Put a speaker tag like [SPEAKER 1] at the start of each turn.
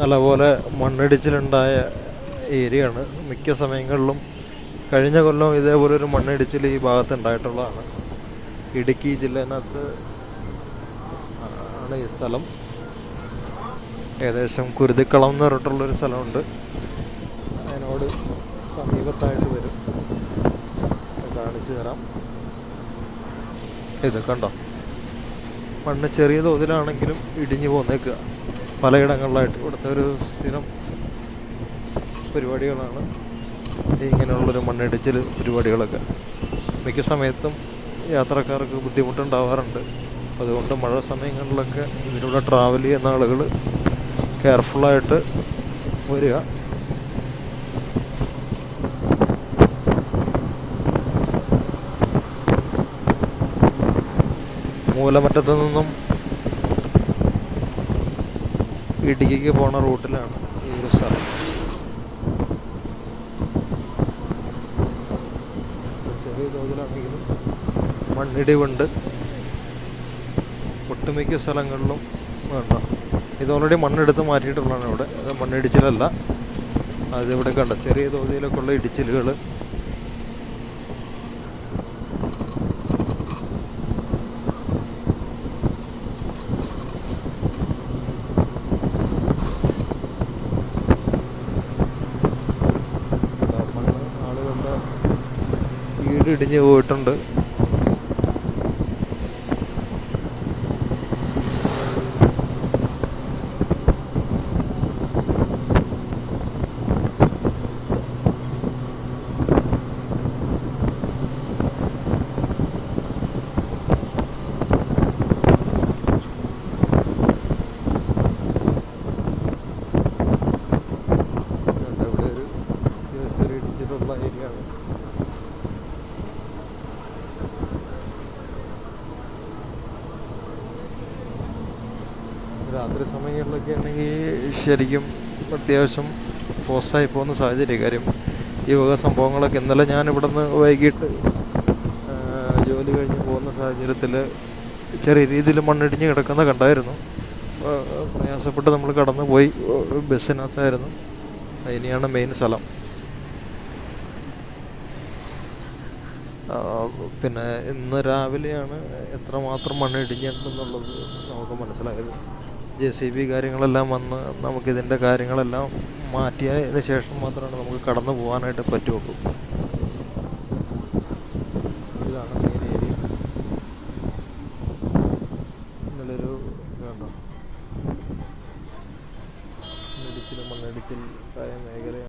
[SPEAKER 1] നല്ലപോലെ മണ്ണിടിച്ചിലുണ്ടായ ഏരിയയാണ്. മിക്ക സമയങ്ങളിലും കഴിഞ്ഞ കൊല്ലം ഇതേപോലെ ഒരു മണ്ണിടിച്ചിൽ ഈ ഭാഗത്ത് ഉണ്ടായിട്ടുള്ളതാണ് ഇടുക്കി ജില്ലേനകത്ത് ആണ് ഈ സ്ഥലം. ഏകദേശം കുരുതിക്കളം എന്ന് പറഞ്ഞിട്ടുള്ളൊരു സ്ഥലമുണ്ട്. അതിനോട് സമീപത്തായിട്ട് വരും. കാണിച്ചു തരാം. ഇത് കണ്ടോ? മണ്ണ് ചെറിയ തോതിലാണെങ്കിലും ഇടിഞ്ഞു പോന്നേക്കുക പലയിടങ്ങളിലായിട്ട് ഇവിടുത്തെ ഒരു സ്ഥിരം പരിപാടികളാണ്. ഇങ്ങനെയുള്ളൊരു മണ്ണിടിച്ചിൽ പരിപാടികളൊക്കെ. മിക്ക സമയത്തും യാത്രക്കാർക്ക് ബുദ്ധിമുട്ടുണ്ടാവാറുണ്ട്. അതുകൊണ്ട് മഴ സമയങ്ങളിലൊക്കെ ഇതിലൂടെ ട്രാവൽ ചെയ്യുന്ന ആളുകൾ കെയർഫുള്ളായിട്ട് വരിക. മൂലമറ്റത്തു നിന്നും ഇടുക്കിക്ക് പോണ റൂട്ടിലാണ് ഈ ഒരു സ്ഥലം. ചെറിയ തോതിലാണെങ്കിലും മണ്ണിടിവുണ്ട്. ഒട്ടുമിക്ക സ്ഥലങ്ങളിലും വേണ്ട. ഇത് ഓൾറെഡി മണ്ണെടുത്ത് മാറ്റിയിട്ടുള്ളതാണ് ഇവിടെ. അത് മണ്ണിടിച്ചിലല്ല. അതിവിടെ കണ്ട ചെറിയ തോതിലൊക്കെ ഉള്ള ഇടിച്ചിലുകൾ മണ്ണ് ആളുകളുടെ വീട് ഇടിഞ്ഞു പോയിട്ടുണ്ട്. ഇടിച്ചിട്ടുള്ള ഏരിയ ആണ് രാത്രി സമയങ്ങളിലൊക്കെ ആണെങ്കിൽ ശരിക്കും അത്യാവശ്യം പോസ്റ്റായി പോകുന്ന സാഹചര്യം. കാര്യം ഈ വക സംഭവങ്ങളൊക്കെ ഇന്നലെ ഞാൻ ഇവിടെ നിന്ന് വൈകിട്ട് ജോലി കഴിഞ്ഞ് പോകുന്ന സാഹചര്യത്തിൽ ചെറിയ രീതിയിൽ മണ്ണിടിഞ്ഞ് കിടക്കുന്ന കണ്ടായിരുന്നു. പ്രയാസപ്പെട്ട് നമ്മൾ കടന്നു പോയി ബസ്സിനകത്തായിരുന്നു. അതിനെയാണ് മെയിൻ സ്ഥലം. പിന്നെ ഇന്ന് രാവിലെയാണ് എത്രമാത്രം മണ്ണിടിഞ്ഞിട്ടുണ്ടെന്നുള്ളത് നമുക്ക് മനസ്സിലായത്. ജെ സി ബി കാര്യങ്ങളെല്ലാം വന്ന് നമുക്കിതിന്റെ കാര്യങ്ങളെല്ലാം മാറ്റിയതിന് ശേഷം മാത്രമാണ് നമുക്ക് കടന്നു പോകാനായിട്ട് പറ്റുള്ളൂ ഇതാണ് മെയിൻ ഏരിയ മണ്ണിടിച്ചിൽ മണ്ണിടിച്ചിൽ ആയ മേഖലയാണ്.